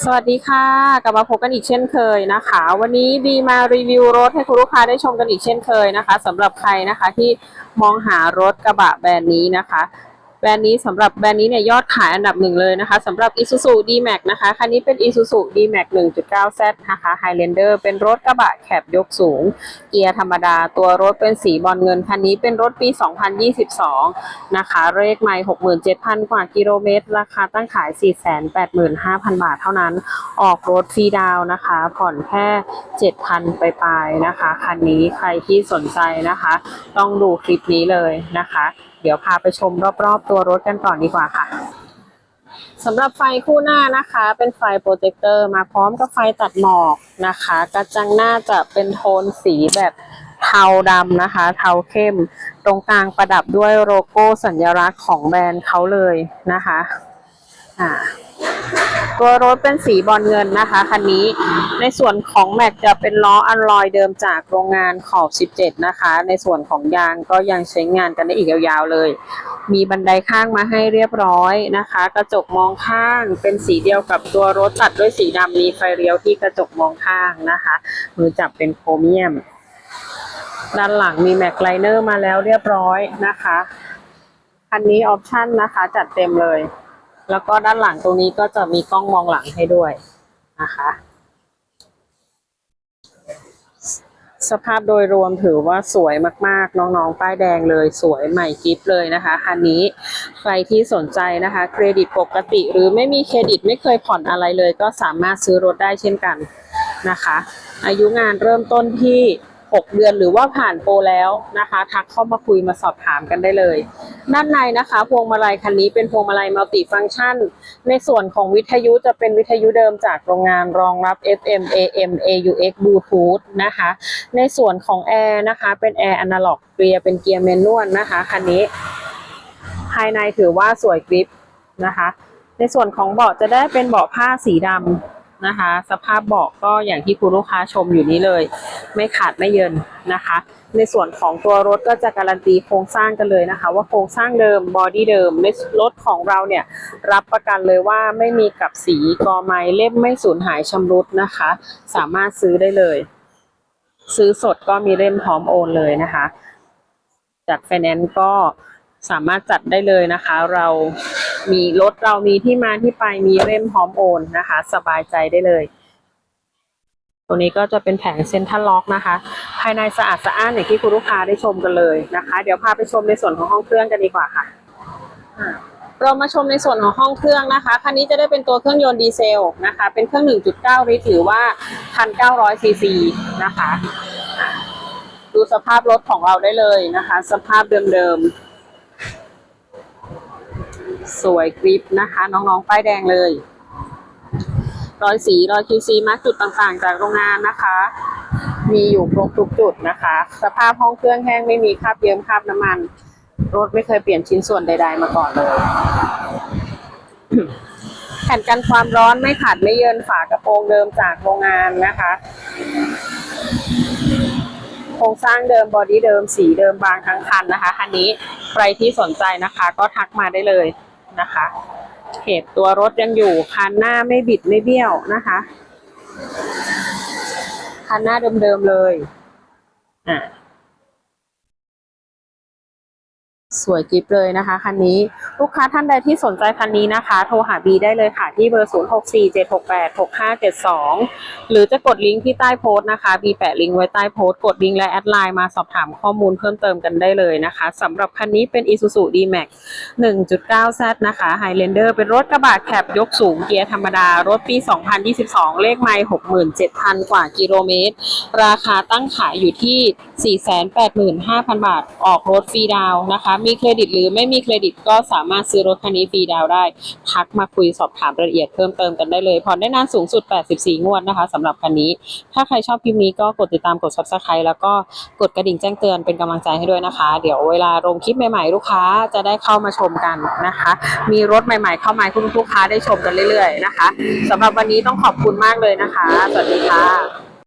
สวัสดีค่ะ กลับมาพบกันอีกเช่นเคยนะคะ วันนี้บีมารีวิวรถให้คุณลูกค้าได้ชมกันอีกเช่นเคยนะคะสำหรับใครนะคะที่มองหารถกระบะแบรนด์นี้นะคะ แบรนด์นี้สำหรับแบรนด์นี้เนี่ยยอดขายอันดับหนึ่งเลยนะคะสำหรับ Isuzu D-Max นะคะ คันนี้เป็น Isuzu D-Max 1.9Z นะคะ Highlander เป็นรถกระบะแคบยกสูง เกียร์ธรรมดา ตัวรถเป็นสีบอลเงิน คันนี้เป็นรถปี 2022 นะคะ เลขไม่ 67,000 กว่ากิโลเมตร ราคาตั้งขาย 485,000 บาทเท่านั้น ออกรถฟรีดาวนะคะ ผ่อนแค่ 7,000 ไปปลายๆนะคะ คันนี้ใครที่สนใจนะคะ ต้องดูคลิปนี้เลยนะคะ เดี๋ยวพาไปชมรอบๆ ตัวรถกันก่อนดีกว่าค่ะสำหรับไฟคู่หน้านะคะ เป็นไฟโปรเจคเตอร์มาพร้อมกับไฟตัดหมอกนะคะ กระจังหน้าจะเป็นโทนสีแบบเทาดำนะคะ เทาเข้ม ตรงกลางประดับด้วยโลโก้สัญลักษณ์ของแบรนด์เขาเลยนะคะ อ่า ตัวรถเป็นสีบอลเงินนะคะคันนี้ในส่วนของแม็กจะเป็นล้ออัลลอยเดิมจากโรงงานขอบ 17 นะคะ ในส่วนของยางก็ยังใช้งานกันได้อีกยาวๆเลย มีบันไดข้างมาให้เรียบร้อยนะคะ กระจกมองข้างเป็นสีเดียวกับตัวรถตัดด้วยสีดำมีไฟเลี้ยวที่กระจกมองข้างนะคะมือจับเป็นโครเมียม ด้านหลังมีแม็กไลเนอร์มาแล้วเรียบร้อยนะคะคันนี้ออปชั่นนะคะจัดเต็มเลย แล้วก็ด้านหลังตรงนี้ก็จะมีกล้องมองหลังให้ด้วยนะคะ สภาพโดยรวมถือว่าสวยมากๆ น้องๆ ป้ายแดงเลยสวยใหม่กิฟเลยนะคะคันนี้ใครที่สนใจนะคะ เครดิตปกติ หรือไม่มีเครดิตไม่เคยผ่อนอะไรเลย ก็สามารถซื้อรถได้เช่นกันนะคะ อายุงานเริ่มต้นที่ 6 เดือนหรือว่าผ่านโปรแล้วนะคะ ทักเข้ามาคุยมาสอบถามกันได้เลย ด้านในนะคะ พวงมาลัยคันนี้เป็นพวงมาลัยมัลติฟังก์ชัน ในส่วนของวิทยุจะเป็นวิทยุเดิมจากโรงงานรองรับ FM AM AUX Bluetooth นะคะ ในส่วนของแอร์นะคะ เป็นแอร์อนาล็อกเกียร์เป็นเกียร์แมนนวลนะคะคันนี้ ภายในถือว่าสวยกริปนะคะ ในส่วนของเบาะจะได้เป็นเบาะผ้าสีดำ นะคะ สภาพเบาะก็อย่างที่คุณลูกค้าชมอยู่นี้เลย ไม่ขาดไม่เยินนะคะ ในส่วนของตัวรถก็จะการันตีโครงสร้างกันเลยนะคะ ว่าโครงสร้างเดิมบอดี้เดิมรถของเราเนี่ยรับประกันเลยว่าไม่มีกับสีกอไม้เล่มไม่สูญหายชำรุดนะคะ สามารถซื้อได้เลย ซื้อสดก็มีเล่มพร้อมโอนเลยนะคะจัดไฟแนนซ์ก็ สามารถจัดได้เลยนะคะ เรามีรถเรามีที่มาที่ไปมีเล่มพร้อมโอนนะคะ สบายใจได้เลย ตัวนี้ก็จะเป็นแผงเซ็นทรัลล็อกนะคะ ภายในสะอาดสะอ้านอย่างที่คุณลูกค้าได้ชมกันเลยนะคะ เดี๋ยวพาไปชมในส่วนของห้องเครื่องกันดีกว่าค่ะเรามาชมในส่วนของห้องเครื่องนะคะ คันนี้จะได้เป็นตัวเครื่องยนต์ดีเซลนะคะ เป็นเครื่อง 1.9 ลิตรหรือว่า 1,900ซีซีนะคะ ดูสภาพรถของเราได้เลยนะคะ สภาพเดิมๆ สวยกริปนะคะ น้องๆป้ายแดงเลยรอยสีรอย QC มาร์กจุดต่างๆ จากโรงงานนะคะ มีอยู่ครบทุกจุดนะคะ สภาพห้องเครื่องแห้งไม่มีคราบเยิ้มคราบน้ำมัน รถไม่เคยเปลี่ยนชิ้นส่วนใด ๆ มาก่อนเลย แผ่นกันความร้อนไม่ขาดไม่เยินฝากระโปรงเดิมจากโรงงานนะคะ โครงสร้างเดิมบอดี้เดิมสีเดิมบางทั้งคันนะคะคันนี้ใครที่สนใจนะคะ ก็ทักมาได้เลย นะคะเหตุตัวรถยังอยู่คันหน้าไม่บิดไม่เบี้ยวนะคะคันหน้าเดิมๆเลยอะ สวยกิฟเลยนะคะคันนี้ลูกค้าท่านใดที่สนใจคันนี้นะคะ โทรหาบีได้เลยค่ะที่เบอร์ 0 6 4 7 6 8 6 5 7 2 หรือจะกดลิงก์ที่ใต้โพสต์นะคะบีแปะลิงก์ไว้ใต้โพสต์กดลิงก์และแอดไลน์มาสอบถามข้อมูลเพิ่มเติมกันได้เลยนะคะสำหรับคันนี้เป็น Isuzu D-Max 1.9Z นะคะ Highlander เป็นรถกระบะแคบยกสูงเกียร์ธรรมดารถปี 2022 เลขไมล์67,000 กว่ากิโลเมตร ราคาตั้งขายอยู่ที่ 485,000 บาท ออกรถฟรีดาวน์นะคะมีเครดิตหรือไม่มีเครดิตก็สามารถซื้อรถคันนี้ฟรีดาวได้ ทักมาคุยสอบถามรายละเอียดเพิ่มเติมกันได้เลยผ่อนได้นานสูงสุด 84 งวดนะคะสำหรับคันนี้ ถ้าใครชอบคลิปนี้ก็กดติดตามกด subscribe แล้วก็กดกระดิ่งแจ้งเตือนเป็นกำลังใจให้ด้วยนะคะ เดี๋ยวเวลาลงคลิปใหม่ๆ ลูกค้าจะได้เข้ามาชมกันนะคะ มีรถใหม่ ๆ เข้ามาให้คุณลูกค้าได้ชมกันเรื่อยๆนะคะสำหรับวันนี้ต้องขอบคุณมากเลยนะคะ สวัสดีค่ะ